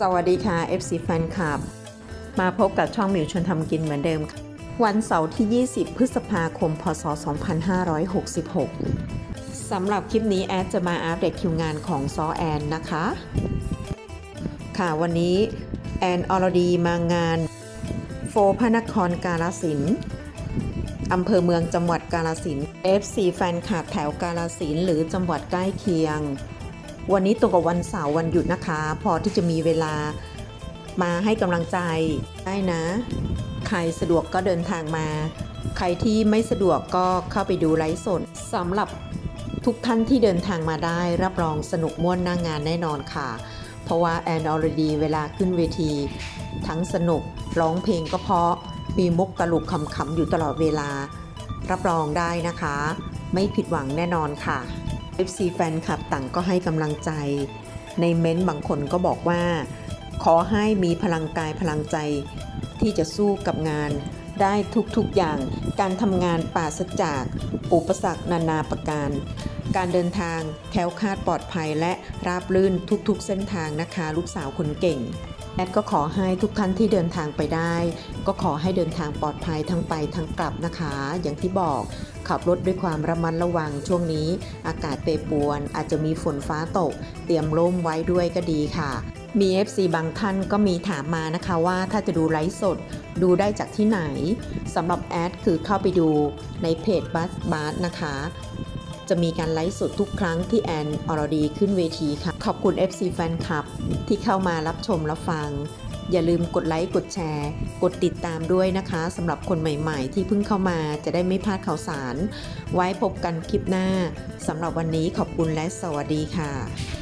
สวัสดีค่ะ FC แฟนคลับ มาพบกับช่องมิวชวนทำกินเหมือนเดิม วันเสาร์ที่ 20 พฤษภาคม พศ 2566 สำหรับคลิปนี้แอดจะมาอัปเดตคิวงานของซอแอนนะคะ ค่ะวันนี้แอนอรดีมางาน โฟพระนครกาลสินอำเภอเมืองจังหวัดกาลสิน FC แฟนคลับแถวกาลสินหรือจังหวัดใกล้เคียง วันนี้ตรงกับวันเสาร์วันหยุดนะคะ พอที่จะมีเวลามาให้กำลังใจได้นะ ใครสะดวกก็เดินทางมา ใครที่ไม่สะดวกก็เข้าไปดูไลฟ์สดสำหรับทุกท่านที่เดินทางมาได้รับรองสนุกม่วนหน้างงานแน่นอนค่ะ เพราะว่าแอนออรดีเวลาขึ้นเวที ทั้งสนุกร้องเพลงก็เพราะมีมุกตลุกขำๆอยู่ตลอดเวลา รับรองได้นะคะ ไม่ผิดหวังแน่นอนค่ะ FC แฟนคลับต่างก็ให้กำลังใจ ในเม้นต์บางคนก็บอกว่า ขอให้มีพลังกายพลังใจ ที่จะสู้กับงาน ได้ทุกๆอย่าง การทำงานปราศจากอุปสรรคนานาประการ การเดินทางแคล้วคลาดปลอดภัยและราบรื่นทุกๆ เส้นทางนะคะ ลูกสาวคนเก่งแอดก็ขอให้ทุกท่านที่เดินทางไปได้ ก็ขอให้เดินทางปลอดภัยทั้งไปทั้งกลับนะคะ อย่างที่บอก ขับรถด้วยความระมัดระวังช่วงนี้ อากาศเปรปรวนอาจจะมีฝนฟ้าตก เตรียมร่มไว้ด้วยก็ดีค่ะมี FC บางท่านก็มีถามมานะคะว่าถ้าจะดูไลฟ์สดดูได้จากที่ไหนสำหรับแอดคือเข้าไปดูในเพจบัสบาสนะคะ จะมีการไลฟ์สดทุกครั้งที่แอนอรดีขึ้นเวทีค่ะ ขอบคุณ FC แฟนคลับที่เข้ามารับชมรับฟัง อย่าลืมกดไลค์ กดแชร์ กดติดตามด้วยนะคะสำหรับคนใหม่ๆ ที่เพิ่งเข้ามาจะได้ไม่พลาดข่าวสาร ไว้พบกันคลิปหน้าสำหรับวันนี้ขอบคุณและสวัสดีค่ะ